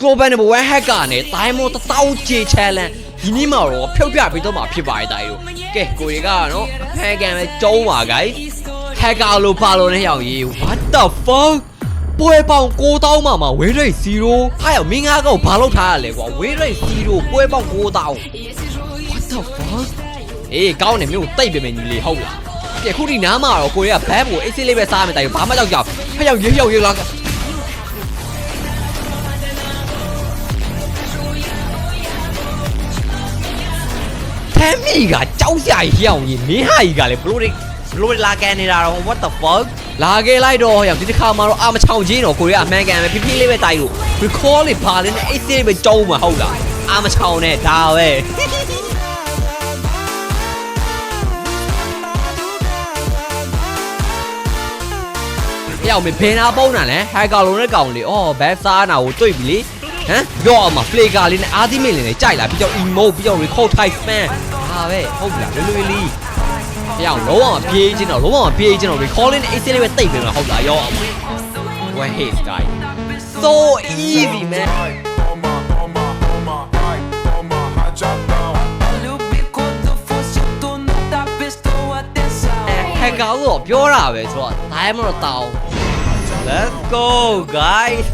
global number 1 hacker နဲ့ diamond 1000 J challenge ဒီနေ့မှာတော့ဖြုတ်ပြပေးတော့မှာဖြစ်ပါတယ်တိုင်းတို့ကဲကိုရီကနော်ဟန်ကန်ပဲကျုံးပါ guys hacker လို့ပါလို့နဲ့ရောက်ရေး what the fuck ပွဲပေါင်9000မှာမှာ win rate 0အားရမင်းငါးကောက်ဘာလုပ်ထားရလဲကွာ win rate 0ပွဲပေါင်9000 what the fuck အေးကောင်းတယ်မြို့တိတ်ပဲမယ်ညီလေးဟုတ်လားကဲခုဒီနားမှာတော့ကိုရီကဘတ်ကိုအေးဆေးလေးပဲစားမယ်တိုင်းဘာမှကြောက်ကြောက်ဖျောက်ရေးရောက်ရေးလား ထမ်းမိကကြောက်စရာကြီးရောက်ရင်မင်းဟာကြီးကလည်းဘလို့ဘလို့လာကန်နေတာတော့ what the fuck လာခဲ့လိုက်တော့ရောက်ဒီတစ်ခါမှတော့အာမချောင်ချင်းတော့ကိုရီးယားအမှန်ကန်ပဲဖြည်းဖြည်းလေးပဲတိုက်လို့ recall လေးပါလေးနဲ့အေးဆေးလေးပဲကြောင်းမှာဟုတ်လားအာမချောင်နဲ့ဒါပဲရောက်မဘယ်နာပုံးတာလဲဟက်ကာလုံးနဲ့ကောင်လေအော်ဘက်စားနာကိုတွေ့ပြီလေ ဟမ်ရော့အောင်မှာ flaker လေးနဲ့အာသီးမင်းလေးနဲ့ကြိုက်လာပြီးတော့ emote ပြီးတော့ record type fan ဟာပဲဟုတ်လားလွယ်လွယ်လေးတယောက်လုံးဝပြေးချင်းတော့လုံးဝပြေးချင်းတော့ recalling နဲ့ ACL ပဲတိတ်ပြီးတော့ဟုတ်လားရော့အောင် what his guy so easy man hacker လို့ပြောတာပဲဆိုတော့ဒါမှမဟုတ်တောင်း let's go guys